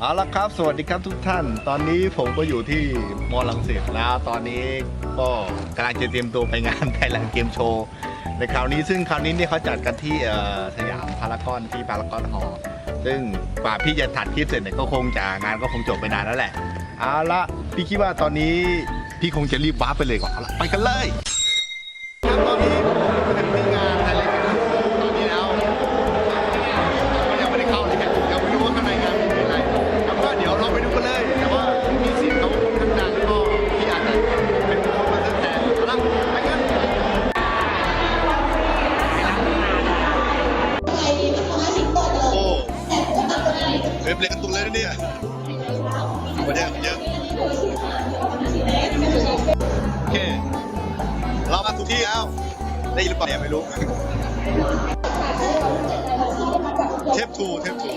เอาละครับ สวัสดีครับทุกท่าน ตอนนี้ผมก็อยู่ที่มอลังสิตแล้ว ตอนนี้ก็กำลังจะเตรียมตัวไปงานไทยแลนด์เกมโชว์ในคราวนี้ซึ่งคราวนี้เนี่ยเขาจัดกันที่สยามพารากอนที่พารากอนฮอลล์ซึ่งกว่าพี่จะถัดคลิปเสร็จเนี่ยก็คงจะงานก็คงจบไปนานแล้วแหละเอาละพี่คิดว่าตอนนี้พี่คงจะรีบว้าร์ปไปเลยก่อาละไปกันเลยตอนนี้ เนี่ยวัเยอะโอเค เรามาทุกที่แล้ว ได้ยินหรือเปล่าเนี่ยไม่รู้ เทปทูเทปทู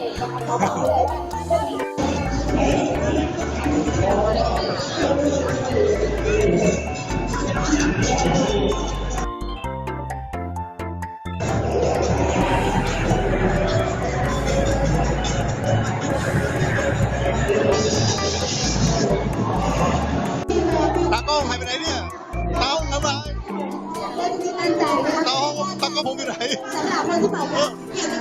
ตั้งใาห้องตากระผมอยู่ไหนสำหรับท่านผู้เป่าเกียรติ